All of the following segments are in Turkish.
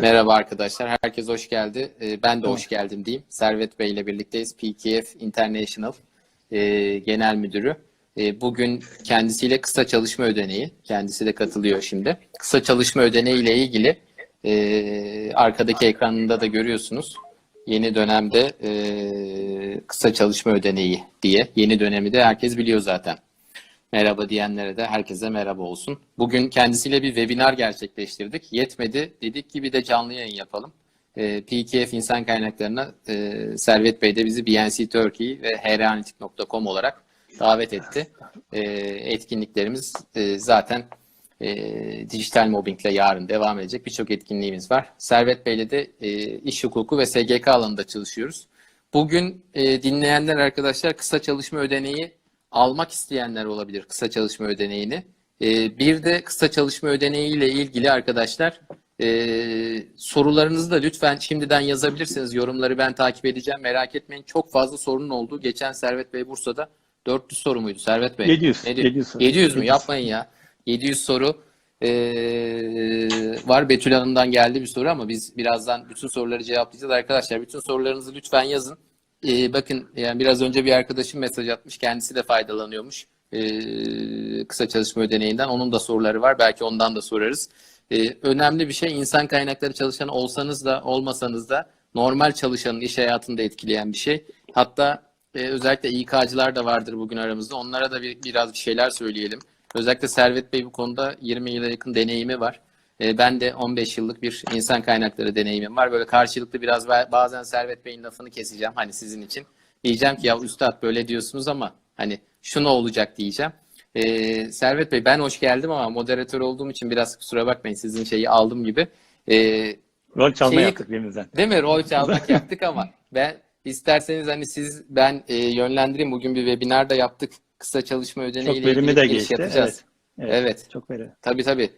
Merhaba arkadaşlar, herkes hoş geldi. Ee, Ben de hoş geldim diyeyim. Servet Bey ile birlikteyiz. PKF International e, Genel Müdürü. E, Bugün kendisiyle kısa çalışma ödeneği, kendisi de katılıyor şimdi. Kısa çalışma ödeneği ile ilgili e, arkadaki ekranında da görüyorsunuz. Yeni dönemde kısa çalışma ödeneği diye, yeni dönemi de herkes biliyor zaten. Merhaba diyenlere de herkese merhaba olsun. Bugün kendisiyle bir webinar gerçekleştirdik. Yetmedi. Dedik ki bir de canlı yayın yapalım. Ee, PKF insan kaynaklarına e, Servet Bey de bizi BNC Turkey ve hranitik.com olarak davet etti. Ee, etkinliklerimiz e, zaten e, dijital mobbingle yarın devam edecek birçok etkinliğimiz var. Servet Bey'le de e, iş hukuku ve SGK alanında çalışıyoruz. Bugün e, dinleyenler arkadaşlar kısa çalışma ödeneği almak isteyenler olabilir kısa çalışma ödeneğini. Ee, bir de kısa çalışma ödeneği ile ilgili arkadaşlar e, sorularınızı da lütfen şimdiden yazabilirsiniz. Yorumları ben takip edeceğim. Merak etmeyin. Çok fazla sorunun oldu. Geçen Servet Bey Bursa'da 400 soru muydu Servet Bey? 700, Ne diyor? 700 soru. 700 mü? 700. Yapmayın ya. 700 soru e, var. Betül Hanım'dan geldi bir soru ama biz birazdan bütün soruları cevaplayacağız. Arkadaşlar bütün sorularınızı lütfen yazın. Ee, bakın yani biraz önce bir arkadaşım mesaj atmış. Kendisi de faydalanıyormuş ee, kısa çalışma ödeneğinden. Onun da soruları var. Belki ondan da sorarız. Ee, önemli bir şey insan kaynakları çalışanı olsanız da olmasanız da normal çalışanın iş hayatında etkileyen bir şey. Hatta e, özellikle İK'cılar da vardır bugün aramızda. Onlara da bir, biraz bir şeyler söyleyelim. Özellikle Servet Bey bu konuda 20 yıla yakın deneyimi var. E, Ben de 15 yıllık bir insan kaynakları deneyimim var. Böyle karşılıklı biraz ba- bazen Servet Bey'in lafını keseceğim hani sizin için. Diyeceğim ki ya üstad böyle diyorsunuz ama hani şu ne olacak diyeceğim. E, Servet Bey ben hoş geldim ama moderatör olduğum için biraz kusura bakmayın sizin şeyi aldım gibi. E, Rol çalma Şeyi- yaptık birbirimizden. Değil mi? Rol çalmak yaptık ama ben isterseniz hani siz ben e, yönlendireyim. Bugün bir webinar da yaptık. Kısa çalışma ödeneği ile ilgili de geçti. yapacağız. Evet. Evet. Evet. Çok veri. Tabii tabii.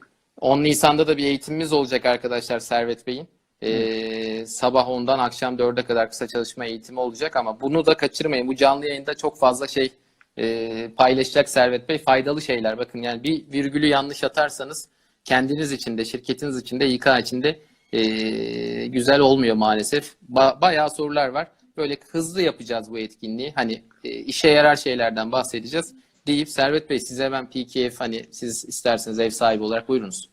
10 Nisan'da da bir eğitimimiz olacak arkadaşlar Servet Bey'in. Ee, sabah 10'dan akşam 4'e kadar kısa çalışma eğitimi olacak ama bunu da kaçırmayın. Bu canlı yayında çok fazla şey e, paylaşacak Servet Bey. Faydalı şeyler. Bakın yani bir virgülü yanlış atarsanız kendiniz için de şirketiniz için de İK için de e, güzel olmuyor maalesef. Ba- bayağı sorular var. Böyle hızlı yapacağız bu etkinliği. Hani e, işe yarar şeylerden bahsedeceğiz deyip Servet Bey size ben PKF hani siz isterseniz ev sahibi olarak buyurunuz.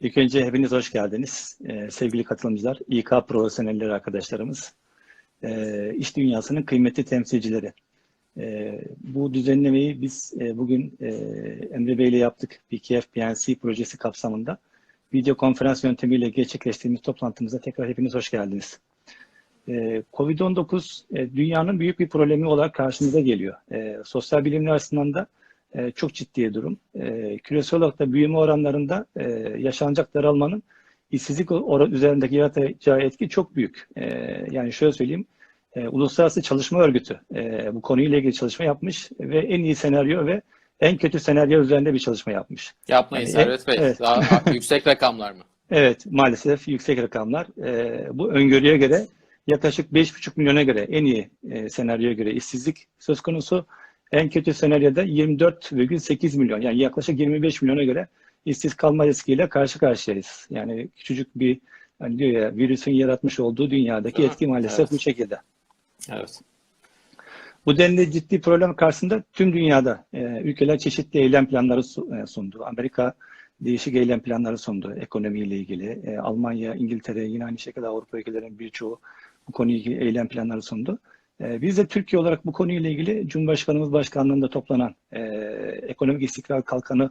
İlk önce hepiniz hoş geldiniz. Ee, sevgili katılımcılar, İK profesyonelleri arkadaşlarımız, ee, iş dünyasının kıymetli temsilcileri. Ee, bu düzenlemeyi biz e, bugün e, Emre Bey ile yaptık. PKF PNC projesi kapsamında video konferans yöntemiyle gerçekleştirdiğimiz toplantımıza tekrar hepiniz hoş geldiniz. Ee, Covid-19 e, dünyanın büyük bir problemi olarak karşımıza geliyor. Ee, sosyal bilimler açısından da e, çok ciddi durum. E, küresel olarak da büyüme oranlarında e, yaşanacak daralmanın işsizlik or- üzerindeki yaratacağı etki çok büyük. E, yani şöyle söyleyeyim, e, Uluslararası Çalışma Örgütü e, bu konuyla ilgili çalışma yapmış ve en iyi senaryo ve en kötü senaryo üzerinde bir çalışma yapmış. Yapmayın Yani, Servet Bey. evet. Daha yüksek rakamlar mı? Evet, maalesef yüksek rakamlar. E, bu öngörüye göre yaklaşık 5,5 milyona göre en iyi e, senaryoya göre işsizlik söz konusu. En kötü senaryoda 24,8 milyon yani yaklaşık 25 milyona göre işsiz kalma riskiyle karşı karşıyayız. Yani küçücük bir hani diyor ya virüsün yaratmış olduğu dünyadaki etki maalesef Evet. bu şekilde. Evet. Bu denli ciddi problem karşısında tüm dünyada e, ülkeler çeşitli eylem planları e, sundu. Amerika değişik eylem planları sundu ekonomiyle ilgili. E, Almanya, İngiltere yine aynı şekilde Avrupa ülkelerinin birçoğu bu konuyla ilgili eylem planları sundu. E, biz de Türkiye olarak bu konuyla ilgili Cumhurbaşkanımız başkanlığında toplanan e, ekonomik istikrar kalkanı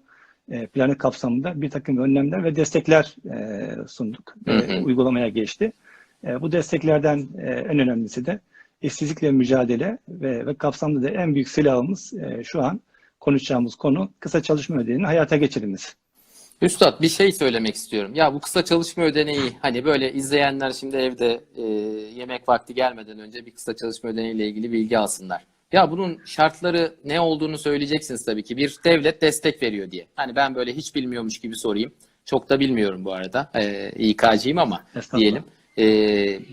e, planı kapsamında bir takım önlemler ve destekler e, sunduk. Hı hı. uygulamaya geçti. E, bu desteklerden e, en önemlisi de işsizlikle mücadele ve, ve kapsamda da en büyük silahımız e, şu an konuşacağımız konu kısa çalışma ödeneğinin hayata geçirilmesi. Üstad bir şey söylemek istiyorum. Ya bu kısa çalışma ödeneği hani böyle izleyenler şimdi evde e, yemek vakti gelmeden önce bir kısa çalışma ödeneği ile ilgili bilgi alsınlar. Ya bunun şartları ne olduğunu söyleyeceksiniz tabii ki. Bir devlet destek veriyor diye. Hani ben böyle hiç bilmiyormuş gibi sorayım. Çok da bilmiyorum bu arada. E, İK'cıyım ama diyelim. E,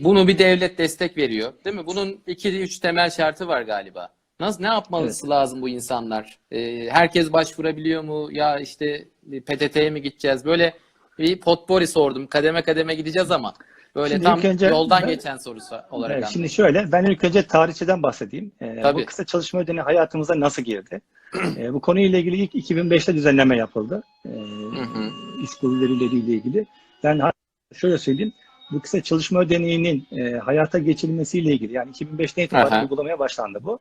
bunu bir devlet destek veriyor. Değil mi? Bunun iki üç temel şartı var galiba. Nasıl ne yapması lazım bu insanlar? E, herkes başvurabiliyor mu? Ya işte PTT'ye mi gideceğiz? Böyle bir potpourri sordum. Kademe kademe gideceğiz ama böyle Şimdi tam önce yoldan ben- geçen sorusu olarak Evet, şimdi şöyle, ben ilk önce tarihçeden bahsedeyim. Ee, Tabii. bu kısa çalışma ödeneği hayatımıza nasıl girdi? Ee, bu konuyla ilgili ilk 2005'te düzenleme yapıldı. Ee, iş kurulu verileriyle ilgili. Ben şöyle söyleyeyim, bu kısa çalışma ödeneğinin e, hayata geçirilmesiyle ilgili, yani 2005'ten itibaren uygulamaya başlandı bu.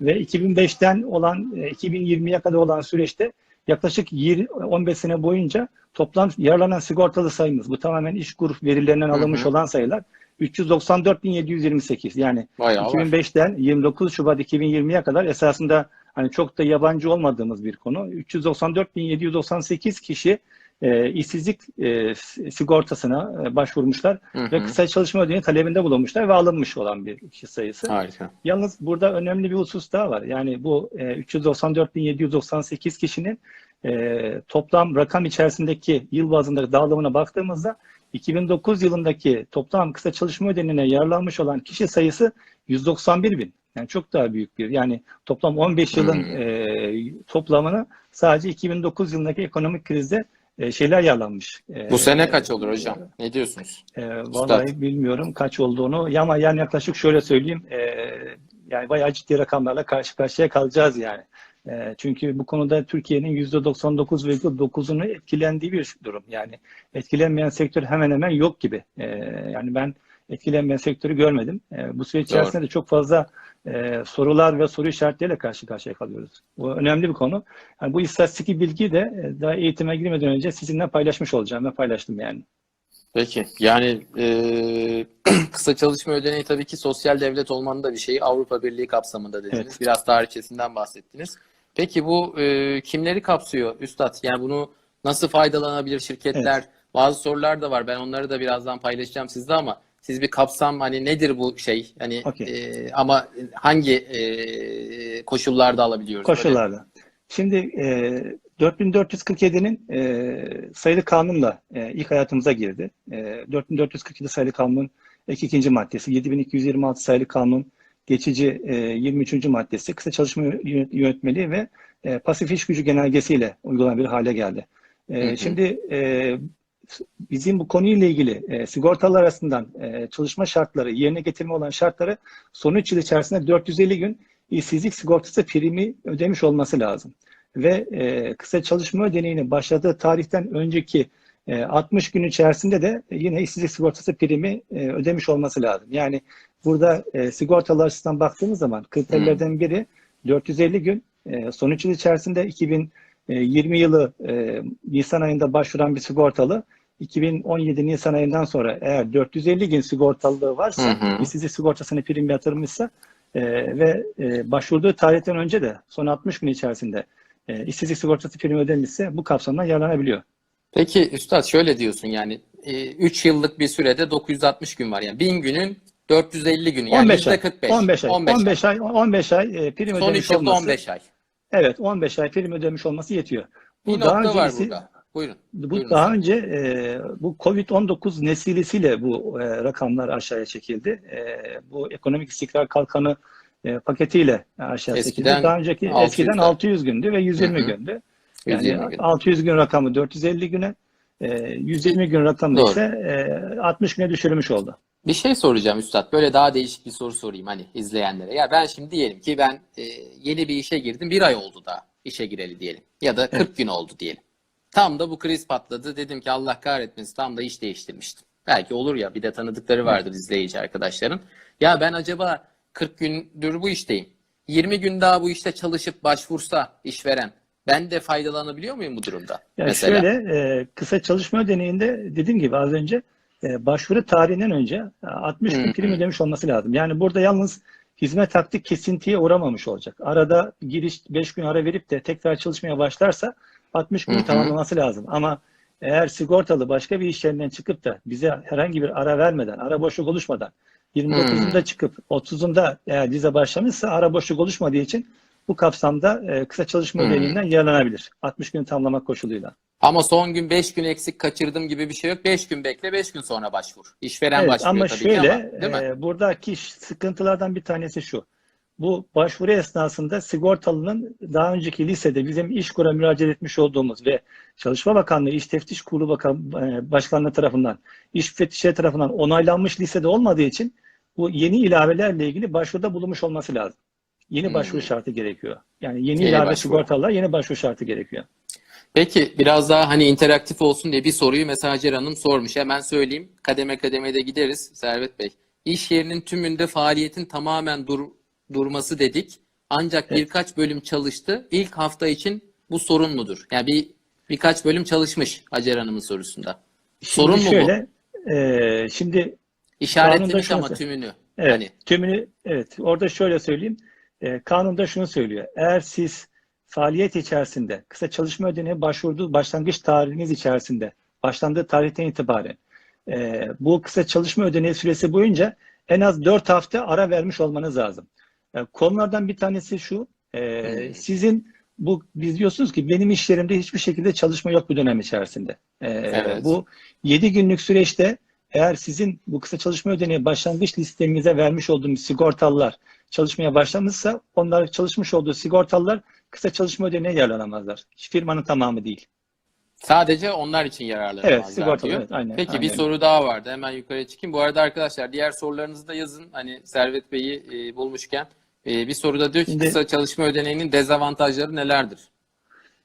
Ve 2005'ten olan, e, 2020'ye kadar olan süreçte yaklaşık 20, 15 sene boyunca toplam yararlanan sigortalı sayımız, bu tamamen iş grup verilerinden alınmış hı. olan sayılar 394.728. Yani Bayağı var. 2005'ten 29 Şubat 2020'ye kadar esasında hani çok da yabancı olmadığımız bir konu. 394.798 kişi e, işsizlik e, sigortasına e, başvurmuşlar Hı ve hı. kısa çalışma ödeneği talebinde bulunmuşlar ve alınmış olan bir kişi sayısı. Harika. Yalnız burada önemli bir husus daha var. Yani bu e, 394.798 kişinin e, toplam rakam içerisindeki yıl bazındaki dağılımına baktığımızda 2009 yılındaki toplam kısa çalışma ödeneğine yararlanmış olan kişi sayısı 191 bin. Yani çok daha büyük bir. Yani toplam 15 yılın Hmm. e, toplamını sadece 2009 yılındaki ekonomik krizde e, şeyler yararlanmış. E, Bu sene kaç olur hocam? Ne diyorsunuz? e, vallahi bilmiyorum kaç olduğunu ama yani yaklaşık şöyle söyleyeyim e, yani bayağı ciddi rakamlarla karşı karşıya kalacağız yani. E, çünkü bu konuda Türkiye'nin %99,9'unu etkilendiği bir durum. Yani etkilenmeyen sektör hemen hemen yok gibi. E, yani ben etkilenmeyen sektörü görmedim. E, bu süreç Doğru. içerisinde de çok fazla e, sorular ve soru işaretleriyle karşı karşıya kalıyoruz. Bu önemli bir konu. Yani bu istatistik bilgiyi de e, daha eğitime girmeden önce sizinle paylaşmış olacağım ve paylaştım yani. Peki. Yani e, kısa çalışma ödeneği tabii ki sosyal devlet olmanın da bir şeyi. Avrupa Birliği kapsamında dediniz. Evet. Biraz tarihçesinden bahsettiniz. Peki bu e, kimleri kapsıyor Üstad? Yani bunu nasıl faydalanabilir şirketler? Bazı sorular da var. Ben onları da birazdan paylaşacağım sizle ama siz bir kapsam hani nedir bu şey? Hani Okey. e, ama hangi e, koşullarda alabiliyoruz? Böyle- Koşullarla. Şimdi e, 4447'nin e, sayılı kanunla e, ilk hayatımıza girdi. E, 4447 sayılı kanunun ek ikinci maddesi, 7226 sayılı kanun geçici e, 23. maddesi kısa çalışma yönet- yönetmeliği ve e, pasif iş gücü genelgesiyle uygulanabilir hale geldi. E, Hı hı. Şimdi e, bizim bu konuyla ilgili e, sigortalar arasından e, çalışma şartları, yerine getirme olan şartları son 3 yıl içerisinde 450 gün işsizlik sigortası primi ödemiş olması lazım. Ve e, kısa çalışma ödeneğinin başladığı tarihten önceki e, 60 gün içerisinde de yine işsizlik sigortası primi e, ödemiş olması lazım. Yani burada e, sigortalar açısından baktığımız zaman kriterlerden biri 450 gün e, son 3 yıl içerisinde 2020 yılı e, Nisan ayında başvuran bir sigortalı 2017 Nisan ayından sonra eğer 450 gün sigortalılığı varsa, Hı hı. işsizlik sigortasına prim yatırmışsa e, ve e, başvurduğu tarihten önce de son 60 gün içerisinde e, işsizlik sigortası primi ödemişse bu kapsamdan yararlanabiliyor. Peki Üstad şöyle diyorsun yani 3 yıllık bir sürede 960 gün var. Yani 1000 günün 450 günü yani 15 ay. %45. 15 ay. 15 15 ay. 15 ay e, prim Son ödemiş 3 yılda olması. 15 ay. Evet, 15 ay prim ödemiş olması yetiyor. Bu Bir daha nokta var öncesi- burada. Buyurun. Bu Buyurun daha önce e, bu Covid-19 nesilesiyle bu e, rakamlar aşağıya çekildi. E, bu ekonomik istikrar kalkanı e, paketiyle aşağı Eskiden çekildi. Daha önceki 600 eskiden'den. 600 gündü ve 120 Hı hı. gündü. Yani 120 gün. 600 gün rakamı 450 güne, e, 120 gün rakamı Doğru. ise e, 60 güne düşürülmüş oldu. Bir şey soracağım Üstad. Böyle daha değişik bir soru sorayım hani izleyenlere. Ya ben şimdi diyelim ki ben e, yeni bir işe girdim. Bir ay oldu da işe gireli diyelim. Ya da 40 gün oldu diyelim. Tam da bu kriz patladı. Dedim ki Allah kahretmesin tam da iş değiştirmiştim. Belki olur ya bir de tanıdıkları vardır izleyici arkadaşların. Ya ben acaba 40 gündür bu işteyim. 20 gün daha bu işte çalışıp başvursa işveren ben de faydalanabiliyor muyum bu durumda? Yani mesela. şöyle e, kısa çalışma ödeneğinde dediğim gibi az önce e, başvuru tarihinden önce e, 60 Hı gün prim ödemiş olması lazım. Yani burada yalnız hizmet hakkı kesintiye uğramamış olacak. Arada giriş 5 gün ara verip de tekrar çalışmaya başlarsa 60 günü tamamlaması lazım. Ama eğer sigortalı başka bir iş yerinden çıkıp da bize herhangi bir ara vermeden, ara boşluk oluşmadan 29'unda çıkıp 30'unda eğer vize başlamışsa ara boşluk oluşmadığı için bu kapsamda e, kısa çalışma Hmm. ödeneğinden yararlanabilir. 60 günü tamamlamak koşuluyla. Ama son gün 5 gün eksik kaçırdım gibi bir şey yok. 5 gün bekle 5 gün sonra başvur. İşveren Evet, başvuruyor ama tabii şöyle ki ama değil mi? e, buradaki sıkıntılardan bir tanesi şu. Bu başvuru esnasında sigortalının daha önceki lisede bizim İşkur'a müracaat etmiş olduğumuz ve Çalışma Bakanlığı İş Teftiş Kurulu Bakan, e, Başkanlığı tarafından, İş Müfettişleri tarafından onaylanmış lisede olmadığı için bu yeni ilavelerle ilgili başvuruda bulunmuş olması lazım. Yeni Hmm. başvuru şartı gerekiyor. Yani yeni, Yeni ilave başvuru. sigortalar yeni başvuru şartı gerekiyor. Peki biraz daha hani interaktif olsun diye bir soruyu mesela Hacer Hanım sormuş. Hemen söyleyeyim. Kademe kademe de gideriz Servet Bey. İş yerinin tümünde faaliyetin tamamen dur, durması dedik. Ancak Evet. birkaç bölüm çalıştı. İlk hafta için bu sorun mudur? Yani bir birkaç bölüm çalışmış Hacer Hanım'ın sorusunda. Sorun Şimdi mu bu? şöyle, e, şimdi İşaretlemiş ama tümünü. Evet, Hani tümünü evet orada şöyle söyleyeyim. E, kanunda şunu söylüyor. Eğer siz faaliyet içerisinde kısa çalışma ödeneği başvurduğu başlangıç tarihiniz içerisinde başlandığı tarihten itibaren e, bu kısa çalışma ödeneği süresi boyunca en az 4 hafta ara vermiş olmanız lazım. E, konulardan bir tanesi şu. e. Sizin bu biz diyorsunuz ki benim iş yerimde hiçbir şekilde çalışma yok bu dönem içerisinde. E, Evet. Bu 7 günlük süreçte eğer sizin bu kısa çalışma ödeneği başlangıç listemize vermiş olduğumuz sigortalılar çalışmaya başlamışsa onlar çalışmış olduğu sigortalılar kısa çalışma ödeneği yararlanamazlar. Firmanın tamamı değil. sadece onlar için Evet, yararlanamazlar sigortalı. diyor. Evet, aynen. Peki aynen. bir soru daha vardı. Hemen yukarı çıkayım. Bu arada arkadaşlar diğer sorularınızı da yazın. Hani Servet Bey'i e, bulmuşken. E, bir soruda diyor ki Şimdi- kısa çalışma ödeneğinin dezavantajları nelerdir?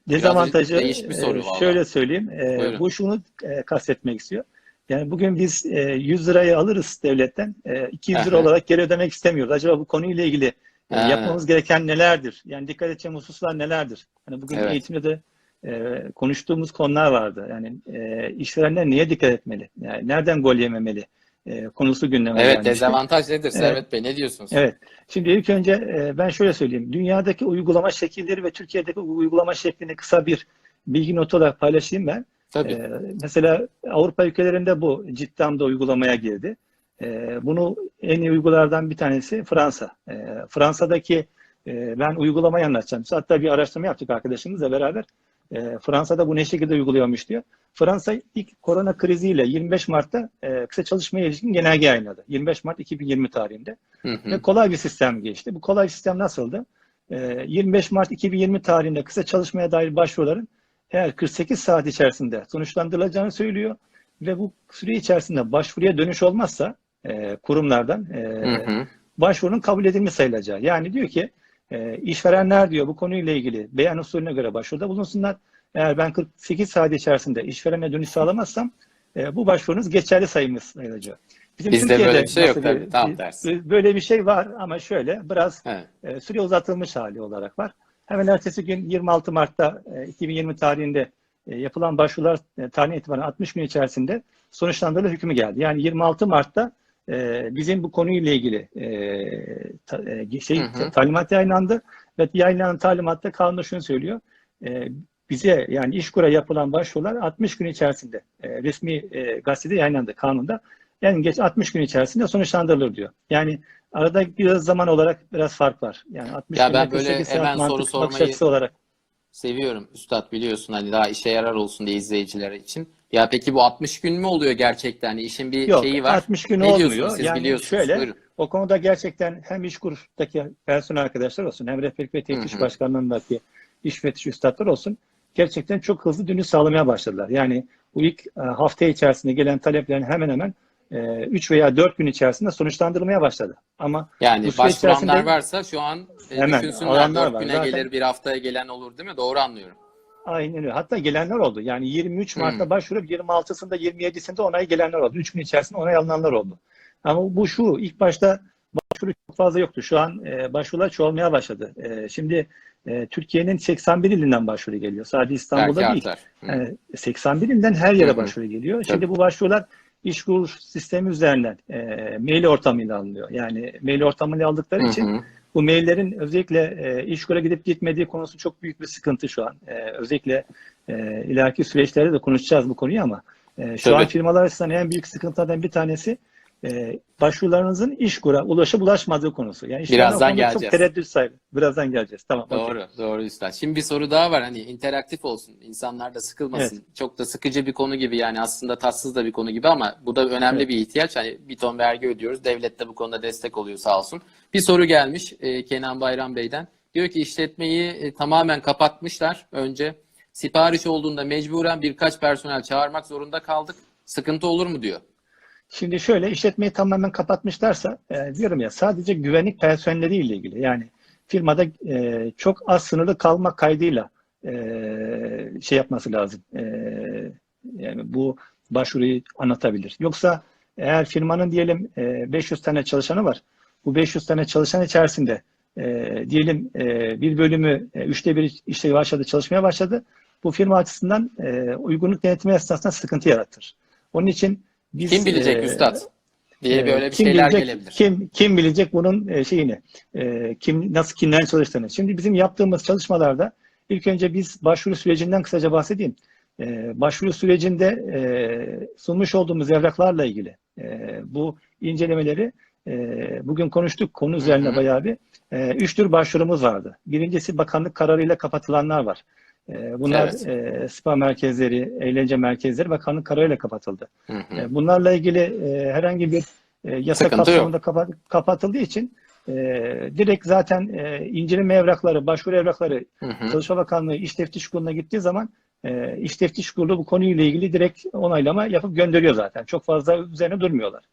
Dezavantajı bir soru e, şöyle söyleyeyim. E, Buyurun. bu şunu e, kastetmek istiyor. Yani bugün biz e, 100 lirayı alırız devletten. E, 200 lira olarak geri ödemek istemiyoruz. Acaba bu konuyla ilgili e, yapmamız gereken nelerdir? Yani dikkat edeceğim hususlar nelerdir? Hani bugün Evet. eğitimde de e, konuştuğumuz konular vardı. Yani e, işverenler neye dikkat etmeli? Yani nereden gol yememeli? E, konusu gündeme Evet gelmişti. dezavantaj nedir Servet Bey? Ne diyorsunuz? Evet. Şimdi ilk önce e, ben şöyle söyleyeyim. Dünyadaki uygulama şekilleri ve Türkiye'deki uygulama şeklini kısa bir bilgi notu olarak paylaşayım ben. Tabii. E, mesela Avrupa ülkelerinde bu ciddi anlamda uygulamaya girdi. E, bunu en iyi uygulardan bir tanesi Fransa. E, Fransa'daki e, ben uygulamayı anlatacağım. Hatta bir araştırma yaptık arkadaşımızla beraber. E, Fransa'da bu ne şekilde uyguluyormuş diyor. Fransa ilk korona kriziyle 25 Mart'ta e, kısa çalışmaya ilişkin genelge yayınladı. 25 Mart 2020 tarihinde. Hı hı. Ve kolay bir sistem geçti. Bu kolay sistem nasıldı? Ee, 25 Mart 2020 tarihinde kısa çalışmaya dair başvuruların eğer 48 saat içerisinde sonuçlandırılacağını söylüyor ve bu süre içerisinde başvuruya dönüş olmazsa e, kurumlardan e, Hı hı. başvurunun kabul edilmiş sayılacağı. Yani diyor ki e, işverenler diyor bu konuyla ilgili beyan usulüne göre başvuruda bulunsunlar. Eğer ben 48 saat içerisinde işverene dönüş sağlamazsam e, bu başvurunuz geçerli sayılacak. Bizim Bizde böyle bir şey yok tabii, tam tersi. Böyle bir şey var ama şöyle biraz Evet. e, süre uzatılmış hali olarak var. Hemen ertesi gün 26 Mart'ta e, 2020 tarihinde e, yapılan başvurular e, tarih itibaren 60 gün içerisinde sonuçlandırılır hükmü geldi. Yani 26 Mart'ta e, bizim bu konuyla ilgili e, ta- e, şey Hı hı. talimat yayınlandı ve yayınlanan talimatta kanunda şunu söylüyor. E, bize yani İşkur'a yapılan başvurular 60 gün içerisinde e, resmi e, gazetede yayınlandı kanunda. En geç 60 gün içerisinde sonuçlandırılır diyor. Yani arada biraz zaman olarak biraz fark var. Yani 60 Ya gün ben böyle 48 saat hemen soru sormayı- olarak. Seviyorum Üstad biliyorsun hani daha işe yarar olsun diye izleyiciler için. Ya peki bu 60 gün mü oluyor gerçekten? Hani işin bir Yok şeyi var. 60 gün Ne olmuyor. siz yani biliyorsunuz. şöyle Buyurun. o konuda gerçekten hem İşkur'daki personel arkadaşlar olsun hem rehberlik ve teftiş başkanlığındaki iş müfettiş üstadlar olsun gerçekten çok hızlı dönüş sağlamaya başladılar. Yani bu ilk e, hafta içerisinde gelen taleplerin hemen hemen 3 veya 4 gün içerisinde sonuçlandırmaya başladı. Ama Yani başvuranlar varsa şu an e, Hemen, düşünsünler alanlar 4 var. güne Zaten- gelir bir haftaya gelen olur değil mi? Doğru anlıyorum. Aynen öyle. Hatta gelenler oldu. Yani 23 Mart'ta Hmm. başvurup 26'sında 27'sinde onay gelenler oldu. 3 gün içerisinde onay alınanlar oldu. Ama bu şu ilk başta başvuru çok fazla yoktu. Şu an e, başvurular çoğalmaya başladı. E, şimdi e, Türkiye'nin 81 ilinden başvuru geliyor. Sadece İstanbul'da Belki değil. Yani 81 ilden her yere Hı hı. başvuru geliyor. Tabii. Şimdi bu başvurular İşkur sistemi üzerinden e, mail ortamıyla alınıyor. Yani mail ortamıyla aldıkları Hı için hı. bu maillerin özellikle e, İşkur'a gidip gitmediği konusu çok büyük bir sıkıntı şu an. E, özellikle e, ileriki süreçlerde de konuşacağız bu konuyu ama e, şu Tabii. an firmalar açısından en büyük sıkıntılardan bir tanesi e, başvurularınızın İşkur'a ulaşıp ulaşmadığı konusu. Yani Birazdan geleceğiz. Çok tereddüt sahibi. Birazdan geleceğiz. Tamam. Doğru, doğru üstad. Şimdi bir soru daha var. Hani interaktif olsun, insanlar da sıkılmasın. Çok da sıkıcı bir konu gibi yani aslında tatsız da bir konu gibi ama bu da önemli Evet. bir ihtiyaç. Hani bir ton vergi ödüyoruz. Devlet de bu konuda destek oluyor sağ olsun. Bir soru gelmiş e, Kenan Bayram Bey'den. Diyor ki işletmeyi e, tamamen kapatmışlar önce. Sipariş olduğunda mecburen birkaç personel çağırmak zorunda kaldık. Sıkıntı olur mu diyor. Şimdi şöyle işletmeyi tamamen kapatmışlarsa e, diyorum ya sadece güvenlik personeliyle ilgili yani firmada e, çok az sınırlı kalma kaydıyla e, şey yapması lazım. E, yani bu başvuruyu anlatabilir. Yoksa eğer firmanın diyelim e, 500 tane çalışanı var. Bu 500 tane çalışan içerisinde e, diyelim e, bir bölümü e, üçte bir işte başladı çalışmaya başladı. Bu firma açısından e, uygunluk denetimi esnasında sıkıntı yaratır. Onun için biz Kim bilecek e, üstad diye e, böyle bir kim şeyler bilecek, gelebilir. Kim kim bilecek bunun e, şeyini, e, kim nasıl kimlerin çalıştığını. Şimdi bizim yaptığımız çalışmalarda ilk önce biz başvuru sürecinden kısaca bahsedeyim. E, başvuru sürecinde e, sunmuş olduğumuz evraklarla ilgili e, bu incelemeleri e, bugün konuştuk. Konu üzerine Hı hı. bayağı bir e, üç tür başvurumuz vardı. Birincisi bakanlık kararıyla kapatılanlar var. E, bunlar Evet. e, spa merkezleri, eğlence merkezleri bakanlık kararıyla kapatıldı. Hı hı. E, Bunlarla ilgili e, herhangi bir e, yasa Sıkıntı kapsamında kapa- kapatıldığı için e, direkt zaten e, inceleme evrakları, başvuru evrakları Hı hı. Çalışma Bakanlığı İş Teftiş Kurulu'na gittiği zaman e, İş Teftiş Kurulu bu konuyla ilgili direkt onaylama yapıp gönderiyor zaten. Çok fazla üzerine durmuyorlar.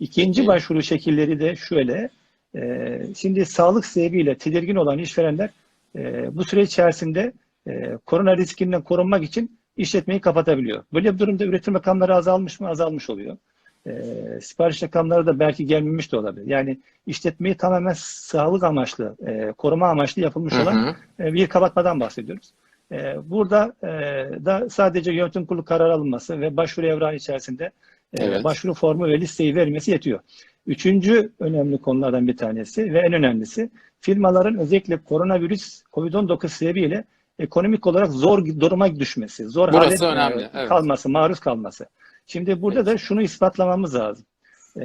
İkinci Evet. başvuru şekilleri de şöyle. e, şimdi sağlık sebebiyle tedirgin olan işverenler e, bu süre içerisinde e, korona riskinden korunmak için işletmeyi kapatabiliyor. Böyle bir durumda üretim rakamları azalmış mı? Azalmış oluyor. E, sipariş rakamları da belki gelmemiş de olabilir. Yani işletmeyi tamamen sağlık amaçlı, e, koruma amaçlı yapılmış Hı olan e, bir kapatmadan bahsediyoruz. E, Burada e, da sadece yönetim kurulu karar alınması ve başvuru evrağı içerisinde e, Evet. başvuru formu ve listeyi vermesi yetiyor. Üçüncü önemli konulardan bir tanesi ve en önemlisi firmaların özellikle koronavirüs COVID-19 sebebiyle ekonomik olarak zor duruma düşmesi, zor Burası hale e, önemli, evet. kalması, maruz kalması. Şimdi burada da şunu ispatlamamız lazım. E,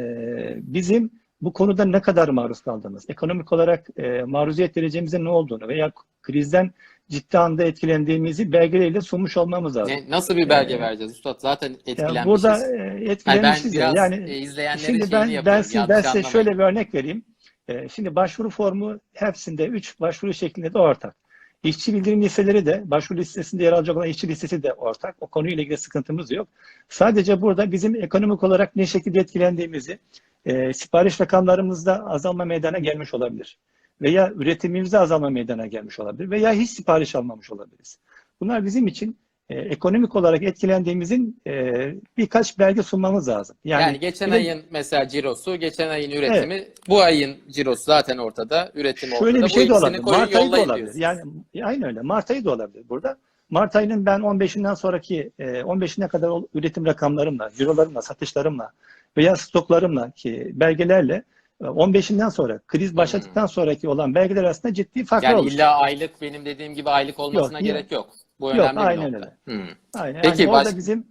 bizim bu konuda ne kadar maruz kaldığımız, ekonomik olarak e, maruziyet derecemizin ne olduğunu veya krizden ciddi anda etkilendiğimizi belgeleriyle sunmuş olmamız lazım. Ne, nasıl bir belge Ee, vereceğiz üstad? Zaten Yani etkilenmişiz. burada e, Hayır, ben etkilenmişiz biraz yani e, izleyenlere Şimdi şeyini ben, ben, size, yanlış ben size şöyle bir örnek vereyim. Ee, Şimdi başvuru formu hepsinde 3 başvuru şeklinde de ortak. İşçi bildirim listeleri de başvuru listesinde yer alacak olan işçi listesi de ortak. O konuyla ilgili sıkıntımız yok. Sadece burada bizim ekonomik olarak ne şekilde etkilendiğimizi e, sipariş rakamlarımızda azalma meydana gelmiş olabilir. Veya üretimimizde azalma meydana gelmiş olabilir. Veya hiç sipariş almamış olabiliriz. Bunlar bizim için e, ekonomik olarak etkilendiğimizin e, birkaç belge sunmamız lazım. Yani, geçen bir de- ayın mesela cirosu, geçen ayın üretimi, bu ayın cirosu zaten ortada, üretim ortada. Şöyle bir Bu şey de ikisini olabilir. Mart ayı da olabilir. Yani aynı öyle. Mart ayı da olabilir burada. Mart ayının ben 15'inden sonraki e, 15'ine kadar ol- üretim rakamlarımla, cirolarımla, satışlarımla veya stoklarımla ki belgelerle e, 15'inden sonra kriz başladıktan sonraki olan belgeler arasında ciddi farklar Hmm. Yani oluştu. illa aylık benim dediğim gibi aylık olmasına Yok, gerek yok. Bu Yok, önemli bir aynen nokta. öyle. Hmm. Aynen. Peki, yani orada baş- bizim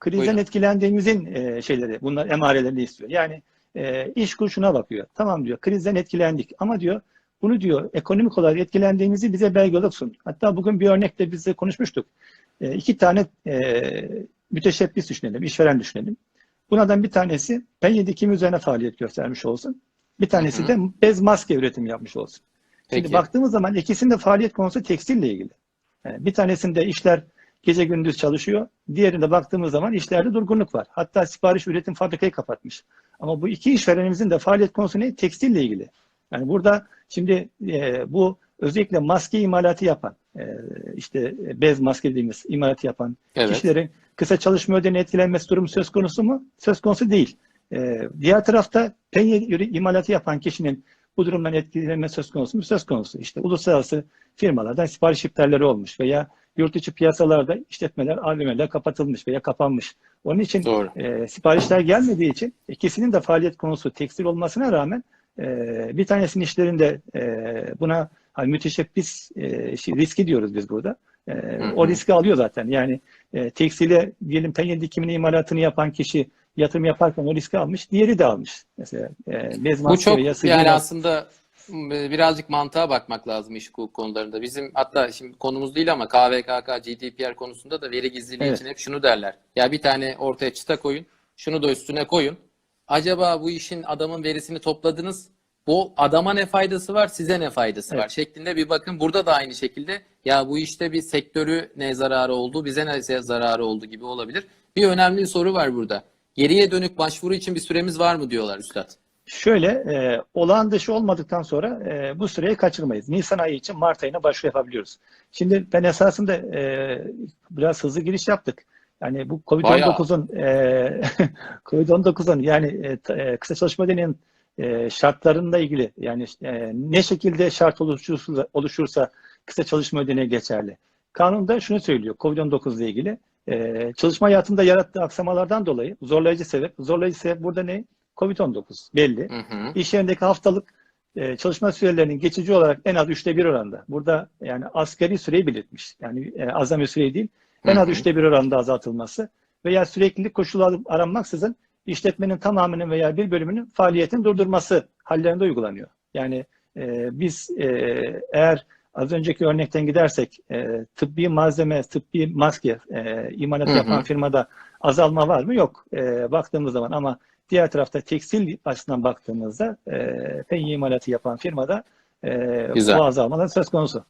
krizden Buyurun. etkilendiğimizin e, şeyleri, bunlar emarelerini istiyor. Yani e, iş kurşuna bakıyor. Tamam diyor, krizden etkilendik ama diyor bunu diyor ekonomik olarak etkilendiğimizi bize belge olarak sun. Hatta bugün bir örnekte biz de konuşmuştuk. E, iki tane e, müteşebbis düşünelim, işveren düşünelim. Bunlardan bir tanesi penye dikimi üzerine faaliyet göstermiş olsun. Bir tanesi Hı hı. de bez maske üretimi yapmış olsun. Şimdi Peki. baktığımız zaman ikisinin de faaliyet konusu tekstille ilgili. Yani bir tanesinde işler gece gündüz çalışıyor. Diğerinde baktığımız zaman işlerde durgunluk var. Hatta sipariş üretim fabrikayı kapatmış. Ama bu iki işverenimizin de faaliyet konusu ne? Tekstille ilgili. Yani burada şimdi e, bu özellikle maske imalatı yapan, e, işte bez maske dediğimiz imalatı yapan Evet. kişilerin kısa çalışma ödeneği etkilenmesi durumu söz konusu mu? Söz konusu değil. E, diğer tarafta penye imalatı yapan kişinin bu durumdan etkilenme söz konusu mu? Söz konusu. İşte uluslararası firmalardan sipariş iptalleri olmuş veya yurt içi piyasalarda işletmeler, AVM'ler kapatılmış veya kapanmış. Onun için Doğru. e, siparişler gelmediği için ikisinin de faaliyet konusu tekstil olmasına rağmen e, bir tanesinin işlerinde e, buna hani müteşebbis e, şey, riski diyoruz biz burada. E, hı. o riski alıyor zaten. Yani e, tekstile diyelim penye dikimini imalatını yapan kişi yatırım yaparken o riski almış, diğeri de almış. Mesela e, bez Bu çok yani aslında m, birazcık mantığa bakmak lazım iş hukuk konularında. Bizim hatta şimdi konumuz değil ama KVKK, GDPR konusunda da veri gizliliği Evet. için hep şunu derler. Ya bir tane ortaya çıta koyun, şunu da üstüne koyun. Acaba bu işin adamın verisini topladınız. Bu adama ne faydası var, size ne faydası Evet. var şeklinde bir bakın. Burada da aynı şekilde ya bu işte bir sektörü ne zararı oldu, bize ne zararı oldu gibi olabilir. Bir önemli soru var burada. Geriye dönük başvuru için bir süremiz var mı diyorlar üstad. Şöyle, e, olağan dışı olmadıktan sonra e, bu süreyi kaçırmayız. Nisan ayı için Mart ayına başvuru yapabiliyoruz. Şimdi ben esasında e, biraz hızlı giriş yaptık. Yani bu COVID-19'un e, COVID-19'un yani e, e, kısa çalışma ödeneğinin e, şartlarıyla ilgili yani e, ne şekilde şart oluşursa, oluşursa kısa çalışma ödeneği geçerli. Kanunda şunu söylüyor COVID-19 ile ilgili. E, çalışma hayatında yarattığı aksamalardan dolayı zorlayıcı sebep, zorlayıcı sebep burada ne? COVID-19 belli. Hı hı. İş yerindeki haftalık e, çalışma sürelerinin geçici olarak en az üçte bir oranda. Burada yani asgari süreyi belirtmiş. Yani e, azami süreyi değil. En Hı az hı. üçte bir oranda azaltılması veya süreklilik koşulu aranmaksızın işletmenin tamamının veya bir bölümünün faaliyetini durdurması hallerinde uygulanıyor. Yani e, biz e, eğer az önceki örnekten gidersek e, tıbbi malzeme, tıbbi maske e, imalat Hı hı. yapan firmada azalma var mı? Yok. E, baktığımız zaman ama diğer tarafta tekstil açısından baktığımızda e, penye imalatı yapan firmada e, Güzel. bu azalmalar söz konusu.